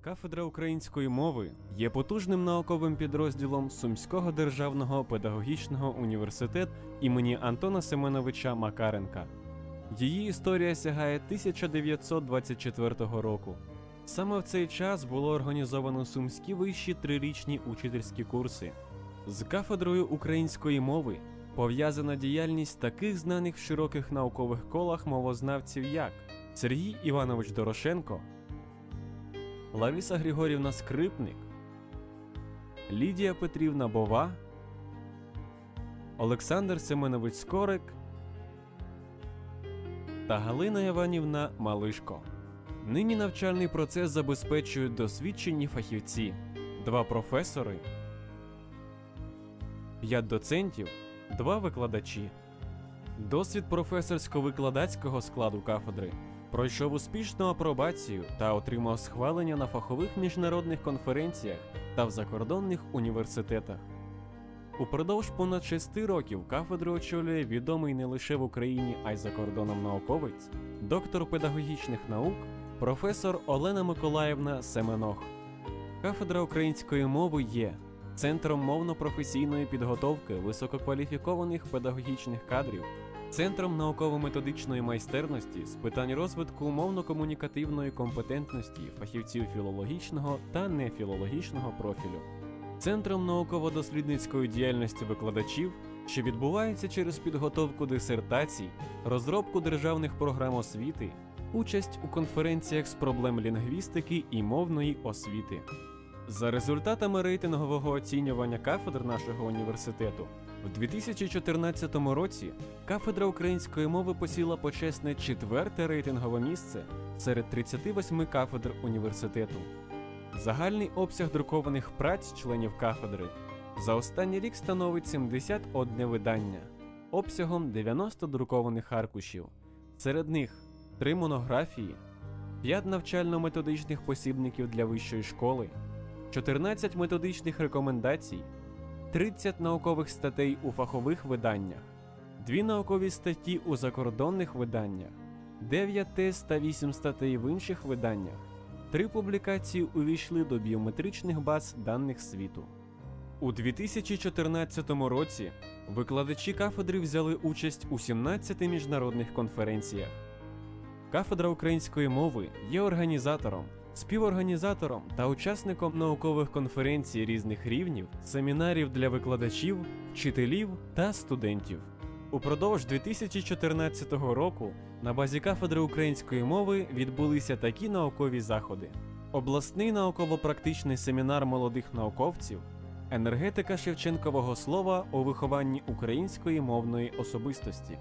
Кафедра української мови є потужним науковим підрозділом Сумського державного педагогічного університету імені Антона Семеновича Макаренка. Її історія сягає 1924 року. Саме в цей час було організовано сумські вищі трирічні учительські курси. З кафедрою української мови пов'язана діяльність таких знаних в широких наукових колах мовознавців, як Сергій Іванович Дорошенко, Лариса Григорівна Скрипник, Лідія Петрівна Бова, Олександр Семенович Скорик та Галина Іванівна Малишко. Нині навчальний процес забезпечують досвідчені фахівці, два професори, п'ять доцентів, два викладачі. Досвід професорсько-викладацького складу кафедри пройшов успішну апробацію та отримав схвалення на фахових міжнародних конференціях та в закордонних університетах. Упродовж понад шести років кафедру очолює відомий не лише в Україні, а й за кордоном науковець, доктор педагогічних наук, професор Олена Миколаївна Семенох. Кафедра української мови є центром мовно-професійної підготовки висококваліфікованих педагогічних кадрів, центром науково-методичної майстерності з питань розвитку мовно-комунікативної компетентності фахівців філологічного та нефілологічного профілю, центром науково-дослідницької діяльності викладачів, що відбувається через підготовку дисертацій, розробку державних програм освіти, участь у конференціях з проблем лінгвістики і мовної освіти. За результатами рейтингового оцінювання кафедр нашого університету, в 2014 році кафедра української мови посіла почесне четверте рейтингове місце серед 38 кафедр університету. Загальний обсяг друкованих праць членів кафедри за останній рік становить 71 видання, обсягом 90 друкованих аркушів. Серед них 3 монографії, 5 навчально-методичних посібників для вищої школи, 14 методичних рекомендацій, 30 наукових статей у фахових виданнях, 2 наукові статті у закордонних виданнях, 9 тез та 8 статей в інших виданнях. Три публікації увійшли до біометричних баз даних світу. У 2014 році викладачі кафедри взяли участь у 17 міжнародних конференціях. Кафедра української мови є організатором, співорганізатором та учасником наукових конференцій різних рівнів, семінарів для викладачів, вчителів та студентів. Упродовж 2014 року на базі кафедри української мови відбулися такі наукові заходи: обласний науково-практичний семінар молодих науковців, енергетика Шевченкового слова у вихованні української мовної особистості,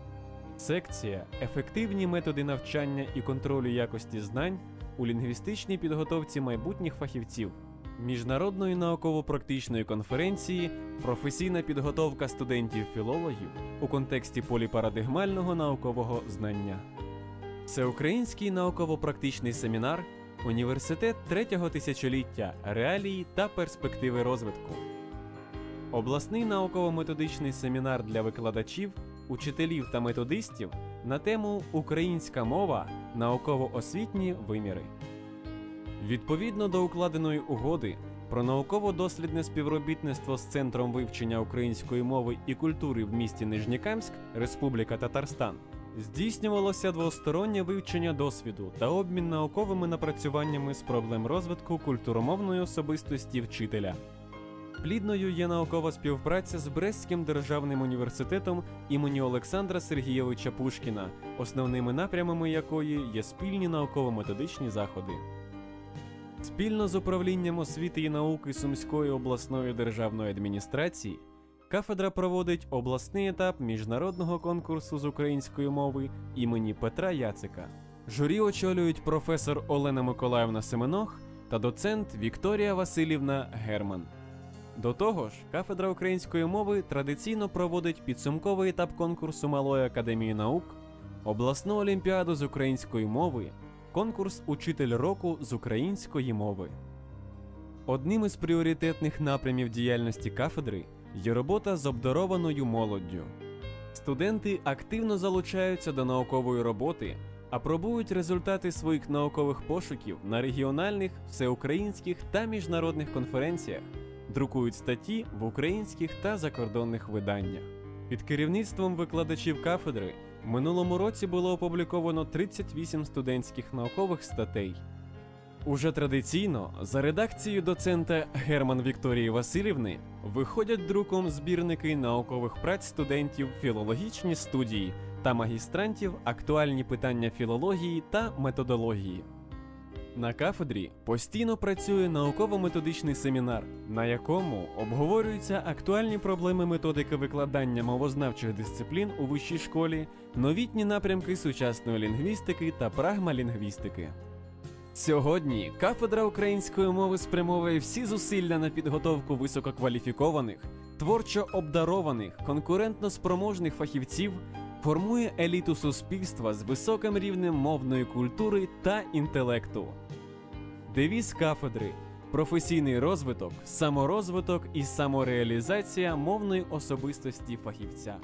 секція Ефективні методи навчання і контролю якості знань у лінгвістичній підготовці майбутніх фахівців. Міжнародної науково-практичної конференції професійна підготовка студентів-філологів у контексті поліпарадигмального наукового знання. Всеукраїнський науково-практичний семінар Університет третього тисячоліття реалії та перспективи розвитку. Обласний науково-методичний семінар для викладачів, учителів та методистів на тему Українська мова науково-освітні виміри. Відповідно до укладеної угоди про науково-дослідне співробітництво з Центром вивчення української мови і культури в місті Нижнєкамськ, Республіка Татарстан, здійснювалося двостороннє вивчення досвіду та обмін науковими напрацюваннями з проблем розвитку культуромовної особистості вчителя. Плідною є наукова співпраця з Брестським державним університетом імені Олександра Сергійовича Пушкіна, основними напрямами якої є спільні науково-методичні заходи. Спільно з управлінням освіти і науки Сумської обласної державної адміністрації кафедра проводить обласний етап міжнародного конкурсу з української мови імені Петра Яцика. Журі очолюють професор Олена Миколаївна Семенох та доцент Вікторія Васильівна Герман. До того ж, кафедра української мови традиційно проводить підсумковий етап конкурсу Малої академії наук, обласну олімпіаду з української мови, конкурс Учитель року з української мови. Одним із пріоритетних напрямів діяльності кафедри є робота з обдарованою молоддю. Студенти активно залучаються до наукової роботи апробують результати своїх наукових пошуків на регіональних, всеукраїнських та міжнародних конференціях, друкують статті в українських та закордонних виданнях. Під керівництвом викладачів кафедри в минулому році було опубліковано 38 студентських наукових статей. Уже традиційно за редакцією доцента Герман Вікторії Васильівни виходять друком збірники наукових праць студентів філологічні студії та магістрантів актуальні питання філології та методології. На кафедрі постійно працює науково-методичний семінар, на якому обговорюються актуальні проблеми методики викладання мовознавчих дисциплін у вищій школі, новітні напрямки сучасної лінгвістики та прагмалінгвістики. Сьогодні кафедра української мови спрямовує всі зусилля на підготовку висококваліфікованих, творчо обдарованих, конкурентно спроможних фахівців, формує еліту суспільства з високим рівнем мовної культури та інтелекту. Девіз кафедри професійний розвиток, саморозвиток і самореалізація мовної особистості фахівця.